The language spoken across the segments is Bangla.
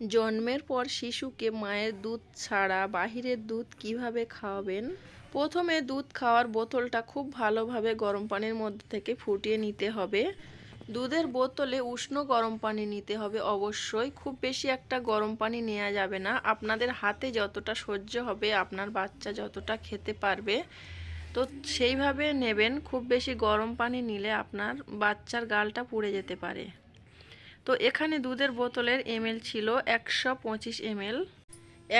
জন্মের পর শিশুকে মায়ের দুধ ছাড়া বাহিরের দুধ কীভাবে খাওয়াবেন? প্রথমে দুধ খাওয়ার বোতলটা খুব ভালোভাবে গরম পানির মধ্যে থেকে ফুটিয়ে নিতে হবে। দুধের বোতলে উষ্ণ গরম পানি নিতে হবে অবশ্যই। খুব বেশি একটা গরম পানি নেওয়া যাবে না। আপনাদের হাতে যতটা সহ্য হবে, আপনার বাচ্চা যতটা খেতে পারবে, তো সেইভাবে নেবেন। খুব বেশি গরম পানি নিলে আপনার বাচ্চার গালটা পুড়ে যেতে পারে। তো এখানে দুধের বোতলের এমএল ছিল একশো পঁচিশ এমএল।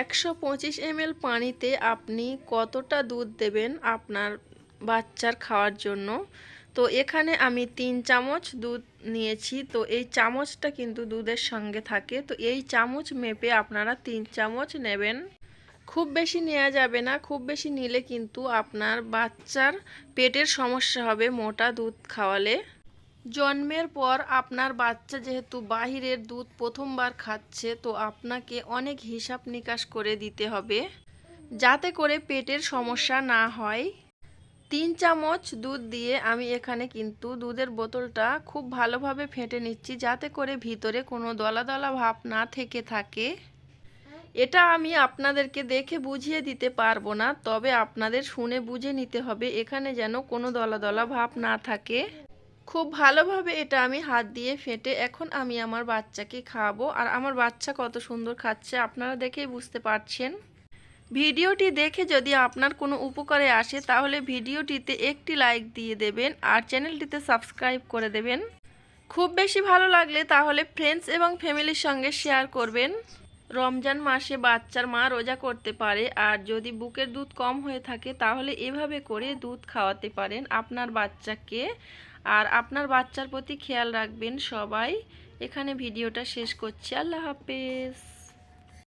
একশো পঁচিশ এমএল পানিতে আপনি কতটা দুধ দেবেন আপনার বাচ্চার খাওয়ার জন্য? তো এখানে আমি তিন চামচ দুধ নিয়েছি, তো এই চামচটা কিন্তু দুধের সঙ্গে থাকে। তো এই চামচ মেপে আপনারা তিন চামচ নেবেন। খুব বেশি নেওয়া যাবে না, খুব বেশি নিলে কিন্তু আপনার বাচ্চার পেটের সমস্যা হবে মোটা দুধ খাওয়ালে। জন্মের পর আপনার বাচ্চা যেহেতু বাহিরের দুধ প্রথমবার খাচ্ছে, তো আপনাকে অনেক হিসাব নিকাশ করে দিতে হবে যাতে করে পেটের সমস্যা না হয়। তিন চামচ দুধ দিয়ে আমি এখানে কিন্তু দুধের বোতলটা খুব ভালোভাবে ফেটে নিচ্ছি যাতে করে ভিতরে কোনো দলা দলা ভাব না থেকে থাকে। এটা আমি আপনাদেরকে দেখে বুঝিয়ে দিতে পারব না, তবে আপনাদের শুনে বুঝে নিতে হবে এখানে যেন কোনো দলা দলা ভাব না থাকে। খুব ভালোভাবে এটা আমি হাত দিয়ে ফেটে এখন আমি আমার বাচ্চাকে খাওয়াবো। আর আমার বাচ্চা কত সুন্দর খাচ্ছে, আপনারা দেখেই বুঝতে পারছেন। ভিডিওটি দেখে যদি আপনার কোনো উপকারে আসে, তাহলে ভিডিওটিতে একটি লাইক দিয়ে দেবেন আর চ্যানেলটিতে সাবস্ক্রাইব করে দেবেন। খুব বেশি ভালো লাগলে তাহলে ফ্রেন্ডস এবং ফ্যামিলির সঙ্গে শেয়ার করবেন। রমজান মাসে বাচ্চার মা রোজা করতে পারে, আর যদি বুকের দুধ কম হয়ে থাকে, তাহলে এভাবে করে দুধ খাওয়াতে পারেন আপনার বাচ্চাকে। আর আপনার বাচ্চার প্রতি খেয়াল রাখবেন সবাই। এখানে ভিডিওটা শেষ করছি। আল্লাহ হাফেজ।